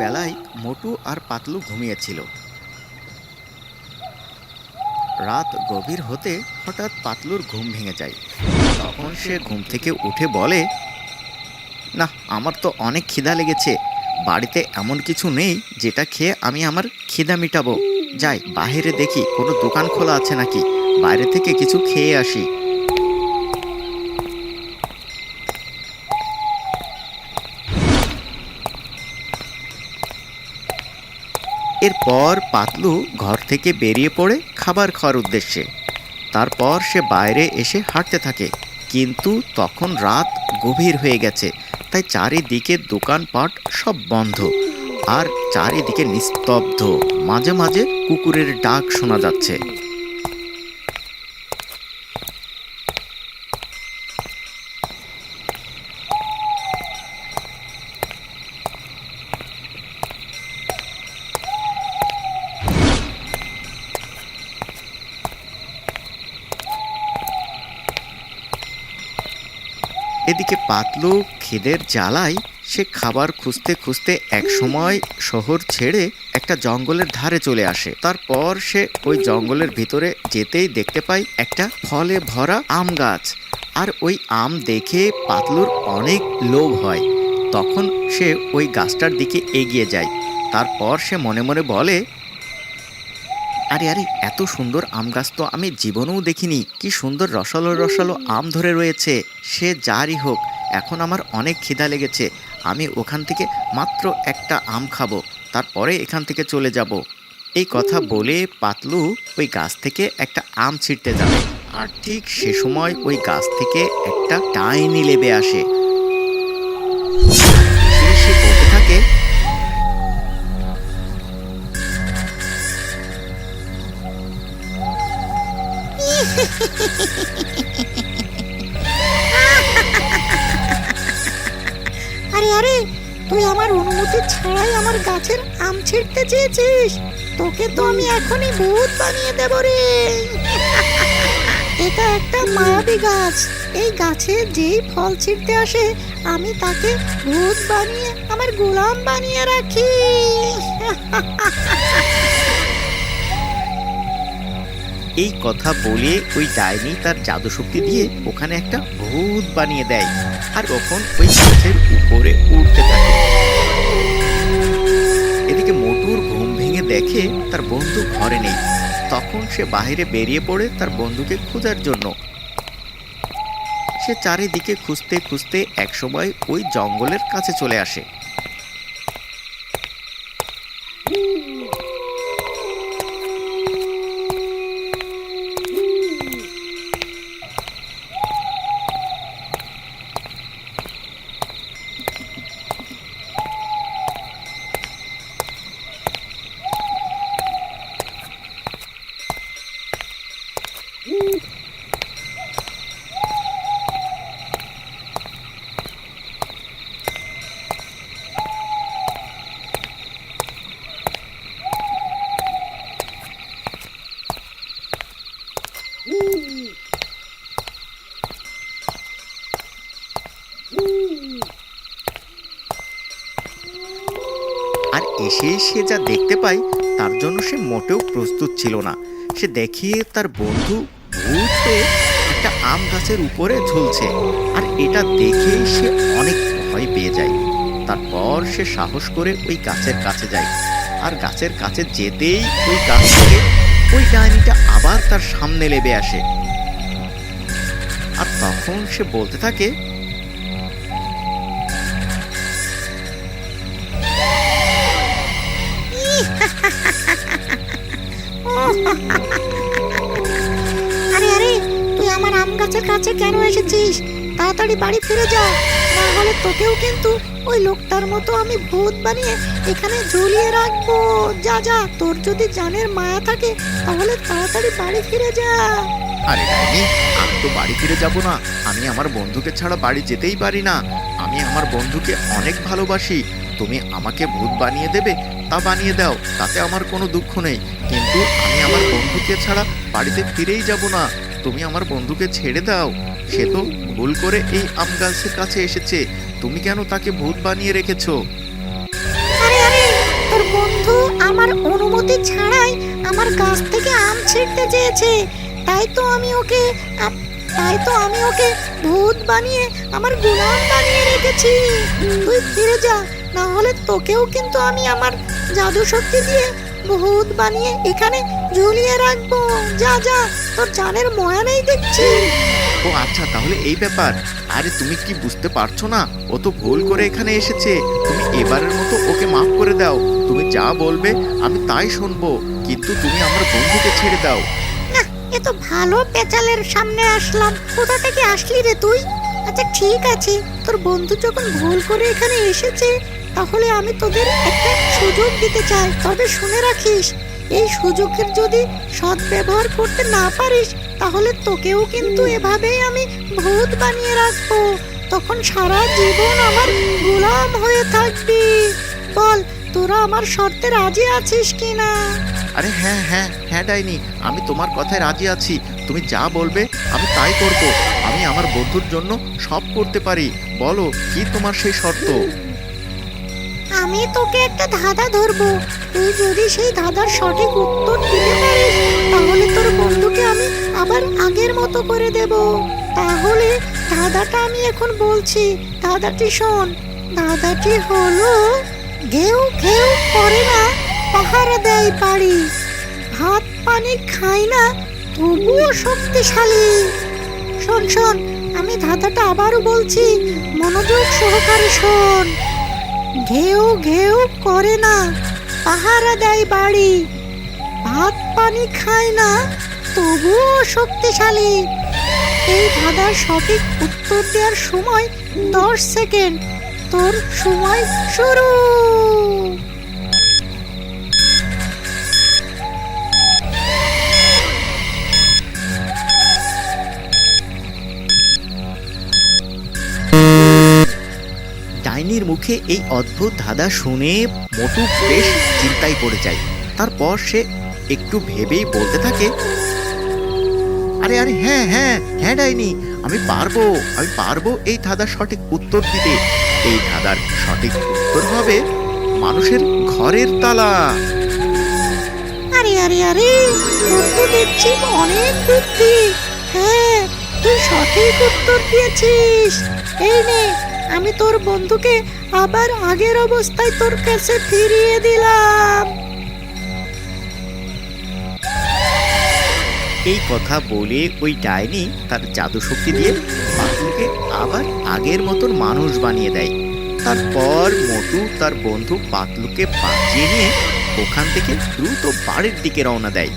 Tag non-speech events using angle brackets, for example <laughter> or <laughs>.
বেলায় মোটু আর পাতলু ঘুমিয়েছিল। রাত গভীর হতে হঠাৎ পাতলুর ঘুম ভেঙে যায়। তখন সে ঘুম থেকে উঠে বলে, না, আমার তো অনেক খিদা লেগেছে। বাড়িতে এমন কিছু নেই যেটা খেয়ে আমি আমার খিদা মিটাবো। যাই বাইরে দেখি কোনো দোকান খোলা আছে নাকি। বাইরে থেকে কিছু খেয়ে আসি। এরপর পাতলু ঘর থেকে বেরিয়ে পড়ে খাবার খাওয়ার উদ্দেশ্যে। তারপর সে বাইরে এসে হাঁটতে থাকে। কিন্তু তখন রাত গভীর হয়ে গেছে, তাই চারিদিকে দোকানপাট সব বন্ধ আর চারিদিকে নিস্তব্ধ। মাঝে মাঝে কুকুরের ডাক শোনা যাচ্ছে। এদিকে পাতলু খিদের জ্বালায় সে খাবার খুঁজতে খুঁজতে এক সময় শহর ছেড়ে একটা জঙ্গলের ধারে চলে আসে। তারপর সে ওই জঙ্গলের ভিতরে যেতেই দেখতে পায় একটা ফলে ভরা আম গাছ। আর ওই আম দেখে পাতলুর অনেক লোভ হয়। তখন সে ওই গাছটার দিকে এগিয়ে যায়। তারপর সে মনে মনে বলে আরে আরে, এত সুন্দর আম গাছ তো আমি জীবনেও দেখিনি। কি সুন্দর রসালো রসালো আম ধরে রয়েছে। সে যারই হোক, এখন আমার অনেক খিদা লেগেছে। আমি ওখান থেকে মাত্র একটা আম খাব, তারপরে এখান থেকে চলে যাব। এই কথা বলে পাতলু ওই গাছ থেকে একটা আম ছিঁড়তে যাবে আর ঠিক সে সময় ওই গাছ থেকে একটা ডাইনি লেবে আসে। <laughs> আরে আরে, তুই আমার অনুমতি ছাড়াই আমার গাছের আম ছিঁড়তে চেয়েছিস। তোকে তো আমি এখনই ভূত বানিয়ে দেব রে। <laughs> এটা একটা মায়াবী গাছ। এই গাছে যেই ফল ছিঁড়তে আসে, আমি তাকে ভূত বানিয়ে, আমার গোলাম বানিয়ে রাখি। <laughs> এই কথা বলে ওই ডাইনি তার জাদু শক্তি দিয়ে ওখানে একটা ভূত বানিয়ে দেয়। আর তখন ওই গাছের উপরে উঠতে থাকে। এদিকে মোটুর ঘুম ভেঙে দেখে তার বন্ধু ঘরে নেই। তখন সে বাইরে বেরিয়ে পড়ে তার বন্ধুকে খোঁজার জন্য। সে চারিদিকে খুঁজতে খুঁজতে একসময় ওই জঙ্গলের কাছে চলে আসে। আর এসে সে যা দেখতে পায় তার জন্য সে মোটেও প্রস্তুত ছিল না। সে দেখিয়ে তার বন্ধু ভূত একটা আম গাছের উপরে ঝুলছে। আর এটা দেখে সে অনেক ভয় পেয়ে যায়। তারপর সে সাহস করে ওই গাছের কাছে যায়। আর গাছের কাছে যেতেই ওই গাছ থেকে ওই ডাইনিটা আবার তার সামনে লেবে আসে। আর তখন সে বলতে থাকে গাছের কাছে কেন এসেছিস? তাড়াতাড়ি বাড়ি ফিরে যা। না হলে তোকেও কিন্তু ওই লোকটার মতো আমি ভূত বানিয়ে এখানে ঝুলিয়ে রাখব। যা যা, তোর যদি জানের মায়া থাকে, তাহলে তাড়াতাড়ি বাড়ি ফিরে যা। আরে ডাইনি, আমি তো বাড়ি ফিরে যাব না। আমি আমার বন্ধুকে ছাড়া বাড়ি যেতেই পারি না। আমি আমার বন্ধুকে অনেক ভালোবাসি। তুমি আমাকে ভূত বানিয়ে দেবে, তা বানিয়ে দাও। তাতে আমার কোনো দুঃখ নেই। কিন্তু আমি আমার বন্ধুকে ছাড়া বাড়িতে ফিরেই যাব না। তুমি আমার বন্ধুকে ছেড়ে দাও। সে তো ভুল করে এই আম গাছের কাছে এসেছে। তুমি কেন তাকে ভূত বানিয়ে রেখেছো? আরে আরে আমার অনুমতি ছাড়াই আমার গাছ থেকে আম ছিঁড়তে চেয়েছে। তাই তো আমি ওকে, আপ- তাই তো আমি ওকে ভূত বানিয়ে আমার গোলাম বানিয়ে রেখেছি। তুই ফিরে যা, না হলে তোকেও কিন্তু আমি আমার জাদু শক্তি দিয়ে ভূত বানিয়ে এখানে ঝুলিয়ে রাখব। যা যা তোর জানের ময়া নেই দেখছি। ও আচ্ছা তাহলে এই ব্যাপার। আরে তুমি কি বুঝতে পারছ না? ও তো ভুল করে এখানে এসেছে। তুমি এবারের মতো ওকে মাফ করে দাও। তুমি যা বলবে আমি তাই শুনব। কিন্তু তুমি আমার বন্ধুকে ছেড়ে দাও। না এ তো ভালো পেঁচালের সামনে আসলাম। কোথা থেকে আসলি রে তুই? আচ্ছা ঠিক আছে। তোর বন্ধু যখন ভুল করে এখানে এসেছে তাহলে আমি তোদের একটা সুযোগ দিতে চাই। তবে শুনে রাখিস, এই সুযোগের যদি সৎ ব্যবহার করতে না পারিস, তাহলে তোকেও কিন্তু এভাবেই আমি ভূত বানিয়ে রাখব। তখন সারা জীবন আমার গোলাম হয়ে থাকবি। বল, তোরা আমার শর্তে রাজি আছিস কিনা? আরে হ্যাঁ হ্যাঁ হ্যাঁ ডাইনি, আমি তোমার কথায় রাজি আছি। তুমি যা বলবে, আমি তাই করব। আমি আমার বন্ধুর জন্য সব করতে পারি। বলো, কি তোমার সেই শর্ত? আমি তোকে একটা ধাঁধা ধরবো। তুই যদি সেই ধাঁধার সঠিক উত্তর দিতে পারিস, তাহলে তোর বন্ধুকে আমি আবার আগের মতো করে দেব। তাহলে ধাঁধাটা আমি এখন বলছি। ধাঁধাটি শোন, ধাঁধাটি হলো ঘেউ ঘেউ করে না পাহারা দেয় বাড়ি ভাত পানি খায় না, তবুও শক্তিশালী। শোন শোন, আমি ধাঁধাটা আবারও বলছি। মনোযোগ সহকারে শোন। ঘেউ ঘেউ করে না, পাহারা দেয় বাড়ি। ভাত পানি খায় না, তবুও শক্তিশালী। এই ধাঁধার সঠিক উত্তর দেওয়ার সময় দশ সেকেন্ড। তোর সময় শুরু। ডাইনির মুখে এই অদ্ভুত ধাঁধা শুনে মোটু বেশ চিন্তায় পড়ে যায়। তারপর সে একটু ভেবেই বলতে থাকে, আরে আরে হ্যাঁ হ্যাঁ হ্যাঁ ডাইনি, আমি পারব আমি পারব এই ধাঁধার সঠিক উত্তর দিতে। এই ধাঁধার সঠিক উত্তর হবে মানুষের ঘরের তালা। আরে আরে আরে তোর তো দেখছি অনেক বুদ্ধি। হ্যাঁ তুই সঠিক উত্তর দিয়েছিস। এই নে আমি তোর বন্ধুকে আবার আগের অবস্থায় তোর কাছে ফিরিয়ে দিলাম। এই কথা বলে ওই ডাইনি তার জাদু শক্তি দিয়ে পাতলুকে আবার আগের মতন মানুষ বানিয়ে দেয়। তারপর মোটু তার বন্ধু পাতলুকে বাঁচিয়ে নিয়ে ওখান থেকে দ্রুত বাড়ির দিকে রওনা দেয়।